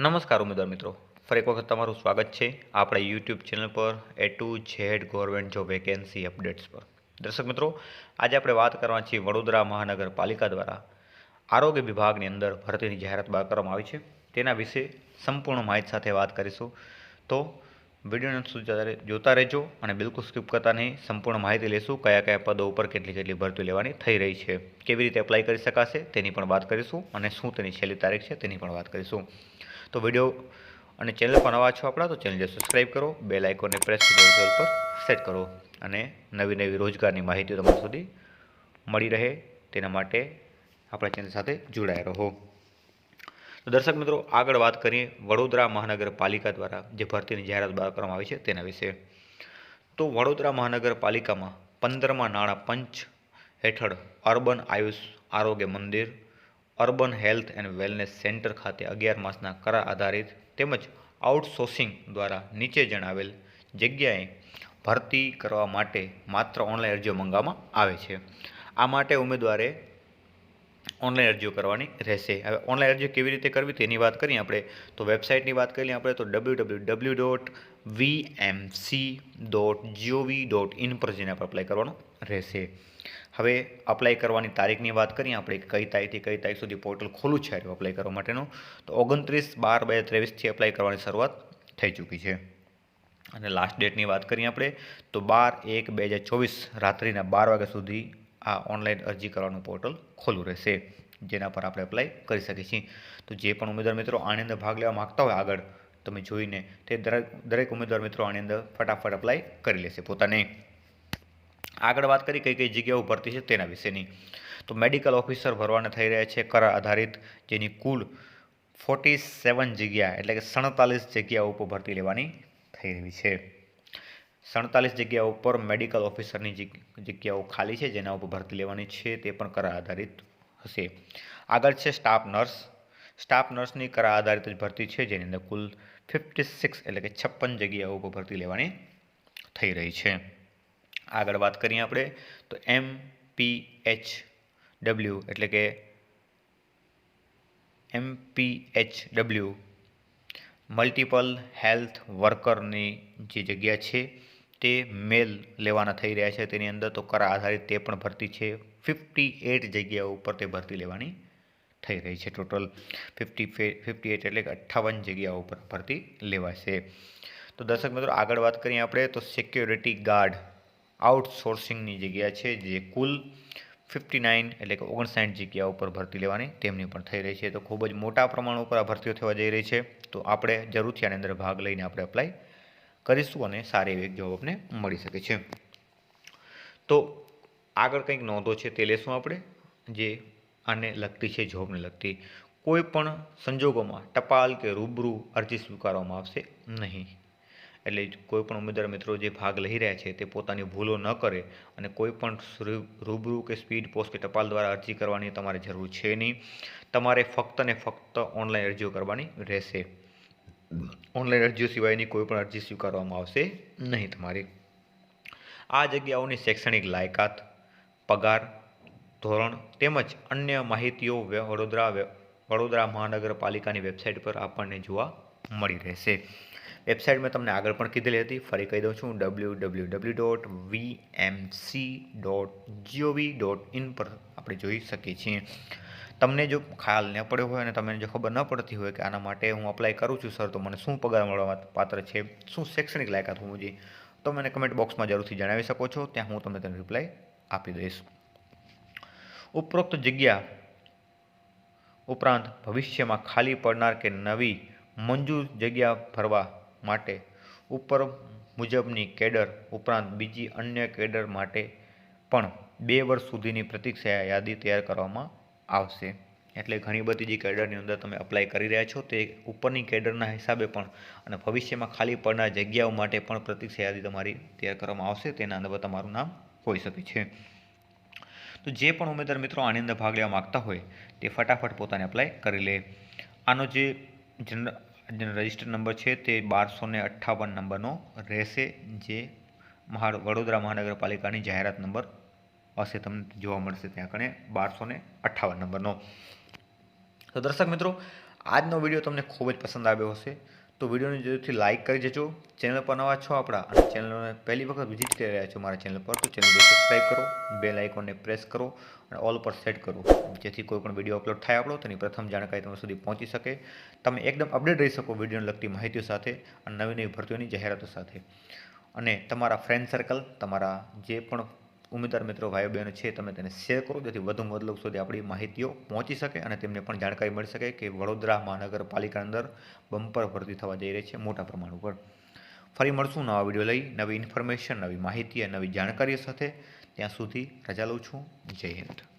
નમસ્કાર ઉમેદવાર મિત્રો. ફરી એક વખત તમારું સ્વાગત છે આપણા યુટ્યુબ ચેનલ પર A to Z government job vacancy updates પર. દર્શક મિત્રો, આજે આપણે વાત કરવા છીએ વડોદરા મહાનગરપાલિકા દ્વારા આરોગ્ય વિભાગની અંદર ભરતીની જાહેરાત બહાર કરવામાં આવી છે. તેના વિશે સંપૂર્ણ માહિતી સાથે વાત કરીશું. તો વિડીયોને સુધી જોતા રહે- જોતા રહેજો અને બિલકુલ સ્કીપ કરતા નહીં. સંપૂર્ણ માહિતી લેશું, કયા કયા પદો ઉપર કેટલી કેટલી ભરતી લેવાની થઈ રહી છે, કેવી રીતે એપ્લાય કરી શકાશે તેની પણ વાત કરીશું અને શું તેની છેલ્લી તારીખ છે તેની પણ વાત કરીશું. તો વીડિયો અને ચેનલ પર નવા છો આપણા, તો ચેનલને સબસ્ક્રાઈબ કરો બેલ આઇકોનને પ્રેસ પર સેટ કરો અને નવી નવી રોજગારની માહિતી તમારા સુધી મળી રહે તેના માટે આપણા ચેનલ સાથે જોડાયા રહો. તો દર્શક મિત્રો, આગળ વાત કરીએ વડોદરા મહાનગરપાલિકા દ્વારા જે ભરતીની જાહેરાત બહાર કરવામાં આવી છે તેના વિશે. તો વડોદરા મહાનગરપાલિકામાં પંદરમાં નાણાં પંચ હેઠળ અર્બન આયુષ આરોગ્ય મંદિર urban health and wellness centre ખાતે અગિયાર માસના કરાર આધારિત તેમજ આઉટસોર્સિંગ દ્વારા નીચે જણાવેલ જગ્યાએ ભરતી કરવા માટે માત્ર ઓનલાઈન અરજીઓ મંગાવવામાં આવે છે. આ માટે ઉમેદવારે ઓનલાઈન અરજીઓ કરવાની રહેશે. હવે ઓનલાઈન અરજીઓ કેવી રીતે કરવી તેની વાત કરીએ આપણે, તો વેબસાઇટની વાત કરીએ આપણે, તો W W W dot V M C dot G O V dot in પર જઈને આપણે એપ્લાય કરવાનું રહેશે. હવે અપ્લાય કરવાની તારીખની વાત કરીએ, આપણે કઈ તારીખથી કઈ તારીખ સુધી પોર્ટલ ખોલું છે અપ્લાય કરવા માટેનું, તો ઓગણત્રીસ બાર બે ત્રેવીસથી અપ્લાય કરવાની શરૂઆત થઈ ચૂકી છે. અને લાસ્ટ ડેટની વાત કરીએ આપણે, તો બાર એક બે હજાર ચોવીસ રાત્રિના બાર વાગ્યા સુધી આ ઓનલાઈન અરજી કરવાનું પોર્ટલ ખોલું રહેશે, જેના પર આપણે એપ્લાય કરી શકીએ છીએ. તો જે પણ ઉમેદવાર મિત્રો આની અંદર ભાગ લેવા માગતા હોય આગળ, તમે જોઈને તે દરેક દરેક ઉમેદવાર મિત્રો આની અંદર ફટાફટ એપ્લાય કરી લેશે પોતાને. આગળ વાત કરી કઈ કઈ જગ્યાઓ ભરતી છે તેના વિશેની. તો મેડિકલ ઓફિસર ભરવાના થઈ રહ્યા છે કરાર આધારિત, જેની કુલ ફોર્ટી સેવન જગ્યા એટલે કે સડતાલીસ જગ્યાઓ ઉપર ભરતી લેવાની થઈ રહી છે. સડતાલીસ જગ્યાઓ ઉપર મેડિકલ ઓફિસરની જગ- જગ્યાઓ ખાલી છે, જેના ઉપર ભરતી લેવાની છે તે પણ કરાર આધારિત હશે. આગળ છે સ્ટાફ નર્સ સ્ટાફ નર્સની કરાર આધારિત જ ભરતી છે, જેની અંદર કુલ ફિફ્ટી સિક્સ એટલે કે છપ્પન જગ્યાઓ ઉપર ભરતી લેવાની થઈ રહી છે. આગળ વાત કરીએ આપણે, તો એમ પી એચ ડબલ્યુ એટલે કે M P H W multiple health વર્કરની જે જગ્યા છે, તે મેલ લેવાના થઈ રહ્યા છે. તેની અંદર તો કરા આધારિત તે પણ ભરતી છે. ફિફ્ટી એટ જગ્યાઓ ઉપર તે ભરતી લેવાની થઈ રહી છે. ટોટલ ફિફ્ટી ફિફ્ટી એટ એટલે કે અઠ્ઠાવન જગ્યાઓ ઉપર ભરતી લેવાશે. તો દર્શક મિત્રો આગળ વાત કરીએ આપણે, તો સિક્યોરિટી ગાર્ડ આઉટસોર્સિંગની જગ્યા છે જે કુલ ફિફ્ટી નાઇન એટલે કે ઓગણસાઠ જગ્યા ઉપર ભરતી લેવાની તેમની પણ થઈ રહી છે. તો ખૂબ જ મોટા પ્રમાણ ઉપર આ ભરતીઓ થવા જઈ રહી છે. તો આપણે જરૂરથી આની અંદર ભાગ લઈને આપણે એપ્લાય કરીશું અને સારી એવી જોબ આપને મળી શકે છે. તો આગળ કંઈક નોંધો છે તે લેશું આપણે, જે આને લગતી છે જોબને લગતી. કોઈ પણ સંજોગોમાં ટપાલ કે રૂબરૂ અરજી સ્વીકારવામાં આવશે નહીં. એટલે કોઈ પણ ઉમેદવાર મિત્રો જે ભાગ લઈ રહ્યા છે તે પોતાની ભૂલો ન કરે અને કોઈપણ રૂબરૂ કે સ્પીડ પોસ્ટ કે ટપાલ દ્વારા અરજી કરવાની તમારે જરૂર છે નહીં. તમારે ફક્ત ને ફક્ત ઓનલાઈન અરજીઓ કરવાની રહેશે. ઓનલાઈન અરજીઓ સિવાયની કોઈપણ અરજી સ્વીકારવામાં આવશે નહીં તમારી. આ જગ્યાઓની શૈક્ષણિક લાયકાત, પગાર, ધોરણ તેમજ અન્ય માહિતીઓ વડોદરા વડોદરા મહાનગરપાલિકાની વેબસાઇટ પર આપણને જોવા મળી રહેશે. વેબસાઇટ મેં તમને આગળ પણ કીધેલી હતી. ફરી કહી દઉં છું W W W dot V M C dot G O V dot in પર આપણે જોઈ શકીએ છીએ. તમને જો ખ્યાલ ન પડ્યો હોય અને તમને જો ખબર ન પડતી હોય કે આના માટે હું અપ્લાય કરું છું સર તો મને શું પગાર મળવા પાત્ર છે? શું શૈક્ષણિક લાયકાત હોવું જોઈએ? તો મને કમેન્ટ બોક્સમાં જરૂરથી જણાવી શકો છો. ત્યાં હું તમને તેનો રિપ્લાય આપી દઈશ. ઉપરોક્ત જગ્યા ઉપરાંત ભવિષ્યમાં ખાલી પડનાર કે નવી મંજૂર જગ્યા ભરવા માટે ઉપર મુજબની કેડર ઉપરાંત બીજી અન્ય કેડર માટે પણ બે વર્ષ સુધીની પ્રતીક્ષા યાદી તૈયાર કરવામાં આવશે. એટલે ઘણી બધી જે કેડરની અંદર તમે અપ્લાય કરી રહ્યા છો તે ઉપરની કેડરના હિસાબે પણ અને ભવિષ્યમાં ખાલી પડનાર જગ્યાઓ માટે પણ પ્રતીક્ષા યાદી તમારી તૈયાર કરવામાં આવશે. તેના અંદર તમારું નામ હોઈ શકે છે. તો જે પણ ઉમેદવાર મિત્રો આની અંદર ભાગ લેવા માગતા હોય તે ફટાફટ પોતાને એપ્લાય કરી લે. આનો જે જનર જેનો રજિસ્ટર નંબર છે તે બારસો ને અઠ્ઠાવન નંબરનો રહેશે, જે મહા વડોદરા મહાનગરપાલિકાની જાહેરાત નંબર હશે તમને જોવા મળશે ત્યાં કણે બારસો ને અઠ્ઠાવન નંબરનો. તો દર્શક મિત્રો, આજનો વીડિયો તમને ખૂબ જ પસંદ આવ્યો હશે. તો વિડીયોને જરૂરથી લાઇક કરી દેજો. ચેનલ પર નવા છો આપણા, અને ચેનલને પહેલી વખત વિઝિટ કરી રહ્યા છો મારા ચેનલ પર, તો ચેનલને સબસ્ક્રાઈબ કરો બેલ આઇકોનને પ્રેસ કરો, અને ઓલ પર સેટ કરો. જેથી કોઈ પણ વીડિયો અપલોડ થાય આપણો, તેની પ્રથમ જાણકારી તમારા સુધી પહોંચી શકે. તમે એકદમ અપડેટ રહી શકો વિડીયોને લગતી માહિતીઓ સાથે, અને નવી નવી ભરતીઓની જાહેરાતો સાથે. અને તમારા ફ્રેન્ડ સર્કલ તમારા જે પણ ઉમેદવાર મિત્રો ભાઈઓ બહેનો છે, તમે તેને શેર કરો. જેથી વધુમાં વધુ લોકો સુધી આપણી માહિતીઓ પહોંચી શકે અને તેમને પણ જાણકારી મળી શકે કે વડોદરા મહાનગરપાલિકા અંદર બમ્પર ભરતી થવા જઈ રહી છે મોટા પ્રમાણ ઉપર. ફરી મળશું નવા વીડિયો લઈ, નવી ઇન્ફોર્મેશન નવી માહિતી અને નવી જાણકારીઓ સાથે. ત્યાં સુધી રજા લઉં છું. જય હિન્દ.